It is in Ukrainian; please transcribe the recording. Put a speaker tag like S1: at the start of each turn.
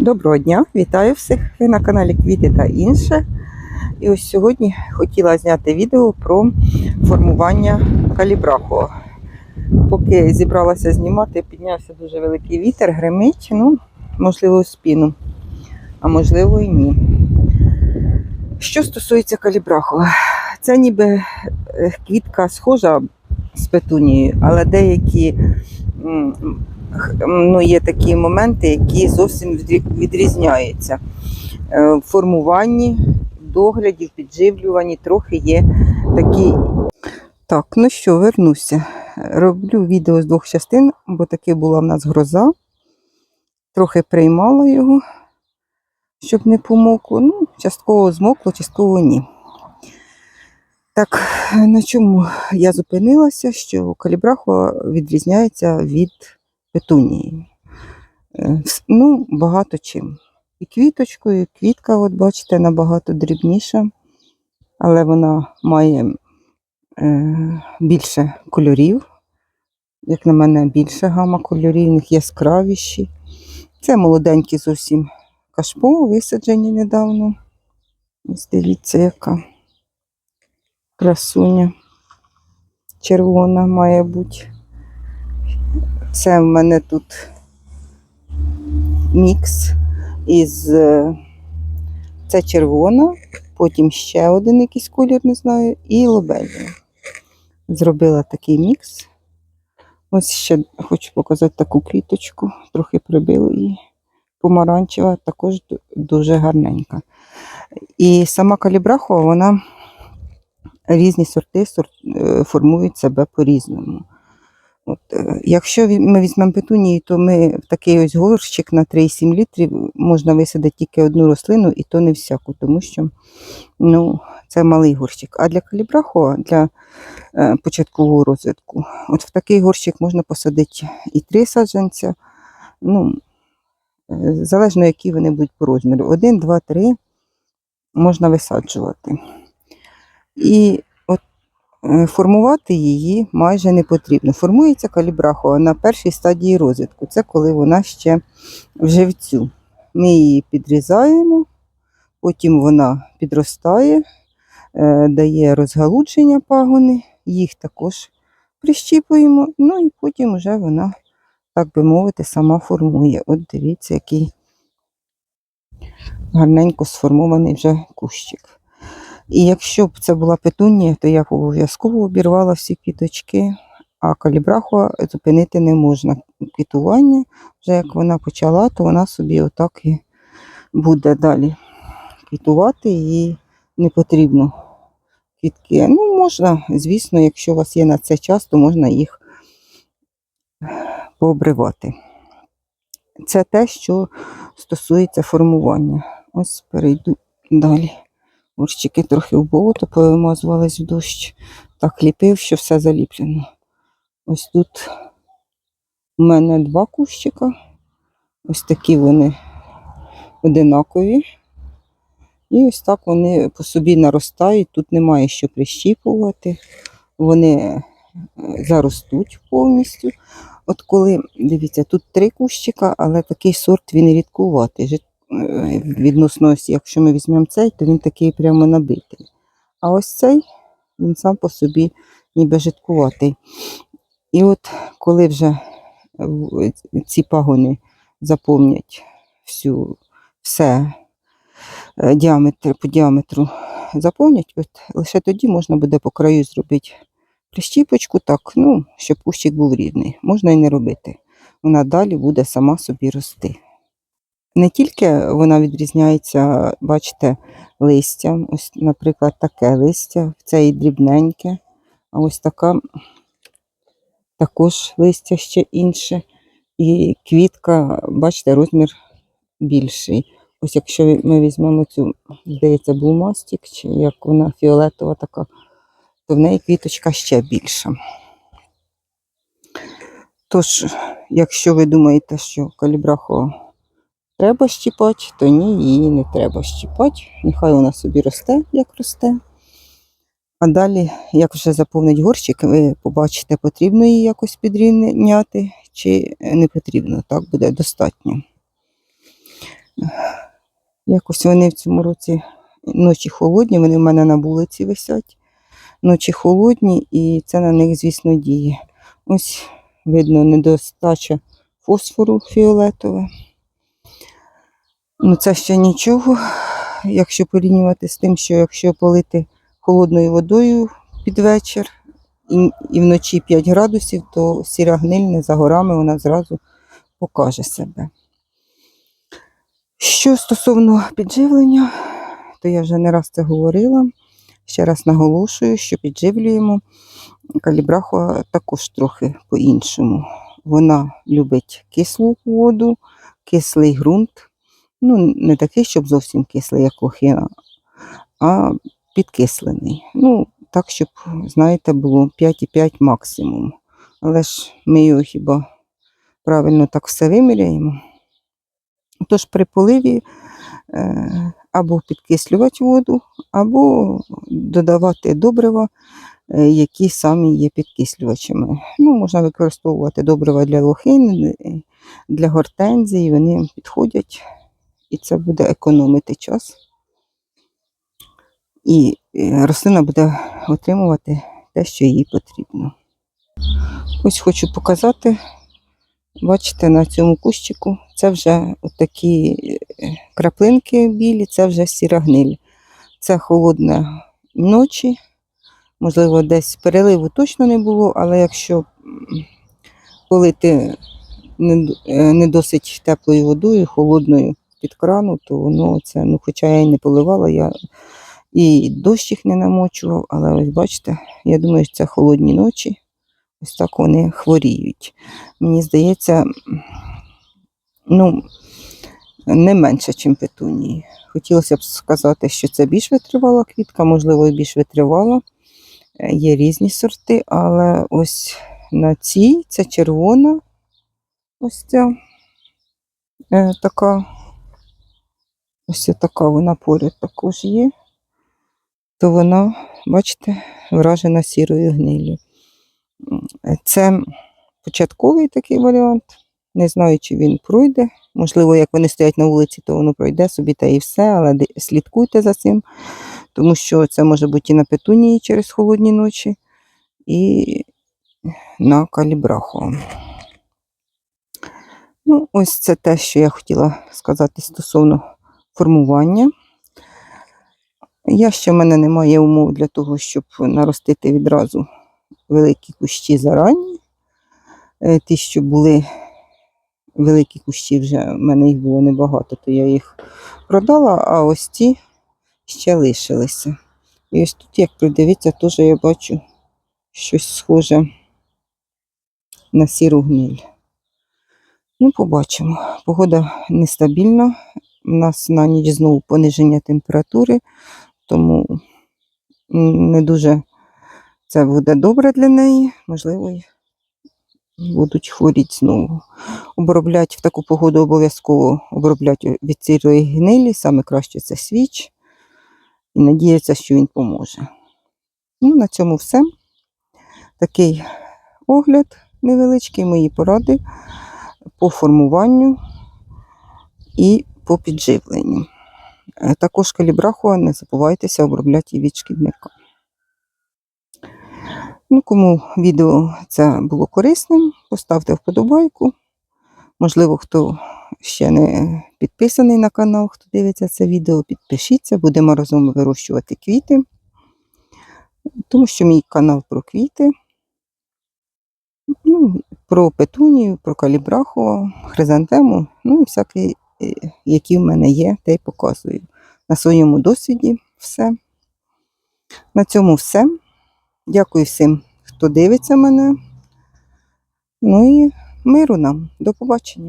S1: Доброго дня, вітаю всіх! Ви на каналі Квіти та інше. І ось сьогодні хотіла зняти відео про формування калібраху. Поки зібралася знімати, піднявся дуже великий вітер, гримить, ну, можливо, спіну, а можливо і ні. Що стосується калібраху, це ніби е, квітка схожа з петунією, але деякі ну, є такі моменти, які зовсім відрізняються. Е, В формуванні, догляді, в підживлюванні трохи є такі. Так, ну що, вернуся. Роблю відео з двох частин, бо таки була в нас гроза. Трохи приймала його, щоб не помокло. Ну, частково змокло, частково ні. Так, на чому я зупинилася, що калібрахуа відрізняється від петунії. Е, Ну, багато чим. І квіточкою, і квітка, от бачите, набагато дрібніша, але вона має е, більше кольорів. Як на мене, більше гама кольорів, них яскравіші. Це молоденькі зовсім кашпо, висаджені недавно. Ось дивіться, яка красуня. Червона має бути. Це в мене тут мікс із е, це червона, потім ще один якийсь колір, не знаю, і лобелія. Зробила такий мікс. Ось ще хочу показати таку квіточку, трохи прибила її. Помаранчева, також дуже гарненька. І сама калібрахова, вона різні сорти сорт, е, формують себе по-різному. От, е, якщо ми візьмемо петунії, то ми в такий ось горщик на 3,7 літрів можна висадити тільки одну рослину, і то не всяку, тому що ну, це малий горщик. А для калібраху, для е, початкового розвитку, от в такий горщик можна посадити і три саджанця. Ну, е, залежно, які вони будуть по розміру. Один, два, три можна висаджувати. І формувати її майже не потрібно. Формується калібрахова на першій стадії розвитку. Це коли вона ще в живцю. Ми її підрізаємо, потім вона підростає, е, дає розгалудження пагони, їх також прищіпуємо, ну і потім вже вона, так би мовити, сама формує. От дивіться, який гарненько сформований вже кущик. І якщо б це була петунія, то я б обов'язково обірвала всі квіточки, а калібраху зупинити не можна. Квітування, вже як вона почала, то вона собі отак і буде далі квітувати, їй не потрібно квітки. Ну, можна, звісно, якщо у вас є на це час, то можна їх пообривати. Це те, що стосується формування. Ось перейду далі. Горщики трохи в болото повимазувались в дощ. Так ліпив, що все заліплено. Ось тут у мене два кущика. Ось такі вони одинакові. І ось так вони по собі наростають. Тут немає що прищіпувати. Вони е, заростуть повністю. От коли, дивіться, тут три кущика, але такий сорт він рідкуватий. Е, Відносно, якщо ми візьмемо цей, то він такий прямо набитий. А ось цей, він сам по собі ніби житкуватий. І от коли вже ці пагони заповнять всю, все е, діаметр, по діаметру заповнять, от лише тоді можна буде по краю зробити прищіпочку, так, ну, щоб кущик був рівний. Можна і не робити. Вона далі буде сама собі рости. Не тільки вона відрізняється, бачите, листям. Ось, наприклад, таке листя, це і дрібненьке, а ось така також листя ще інше. І квітка, бачите, розмір більший. Ось якщо ми візьмемо цю, здається, був мастик, чи як вона фіолетова така, то в неї квіточка ще більша. Тож, якщо ви думаєте, що калібраху треба щіпати, то ні, її не треба щіпати. Нехай вона собі росте, як росте. А далі, як вже заповнить горщик, ви побачите, потрібно її якось підрівняти чи не потрібно. Так буде достатньо. Якось вони в цьому році ночі холодні, вони в мене на вулиці висять. Ночі холодні, і це на них, звісно, діє. Ось видно недостача фосфору фіолетове. Ну, це ще нічого, якщо порівнювати з тим, що якщо полити холодною водою під вечір і, і вночі 5 градусів, то сіра гниль не за горами вона зразу покаже себе. Що стосовно підживлення, то я вже не раз це говорила. Ще раз наголошую, що підживлюємо калібраху також трохи по-іншому. Вона любить кислу воду, кислий ґрунт. Ну, не такий, щоб зовсім кислий, як лохина, а підкислений. Ну, так, щоб, знаєте, було 5,5 максимум. Але ж ми його хіба правильно так все виміряємо. Тож при поливі е, або підкислювати воду, або додавати добрива, е, які самі є підкислювачами. Ну, можна використовувати добрива для лохин, е, для гортензій, вони підходять, і це буде економити час. І е, рослина буде отримувати те, що їй потрібно. Ось хочу показати, бачите, на цьому кущику це вже такі краплинки білі, це вже сіра гниль. Це холодна ночі. Можливо, десь переливу точно не було, але якщо полити е, не досить теплою водою, холодною під крану, то воно це, ну, хоча я і не поливала, я і дощ їх не намочував, але ось бачите, я думаю, що це холодні ночі. Ось так вони хворіють. Мені здається, ну, не менше, ніж петунії. Хотілося б сказати, що це більш витривала квітка, можливо, і більш витривала. Е, Є різні сорти, але ось на цій це червона. Ось ця е, така. Ось така вона поряд також є. То вона, бачите, вражена сірою гнилю. Це початковий такий варіант. Не знаю, чи він пройде. Можливо, як вони стоять на вулиці, то воно пройде собі та і все, але слідкуйте за цим, тому що це може бути і на петунії через холодні ночі, і на калібраху. Ну, ось це те, що я хотіла сказати стосовно формування. Я ще в мене немає умов для того, щоб наростити відразу великі кущі зарані. Е, Ті, що були великі кущі, вже в мене їх було небагато, то я їх продала, а ось ті ще лишилися. І ось тут, як придивитися, теж я бачу щось схоже на сіру гниль. Ну, побачимо. Погода нестабільна. У нас на ніч знову пониження температури, тому не дуже це буде добре для неї. Можливо, будуть хворіти знову. Обробляти в таку погоду обов'язково обробляти від сірої гнилі, саме краще це свіч. І надіятися, що він поможе. Ну, на цьому все. Такий огляд невеличкий, мої поради по формуванню і по підживленню. Е, Також калібраху не забувайтеся обробляти і від шкідника. Ну, кому відео це було корисним, поставте вподобайку. Можливо, хто ще не підписаний на канал, хто дивиться це відео, підпишіться, будемо разом вирощувати квіти. Тому що мій канал про квіти, ну, про петунію, про калібраху, хризантему, ну і всякі, е, які в мене є, те й показую. На своєму досвіді все. На цьому все. Дякую всім, хто дивиться мене. Ну і миру нам. До побачення.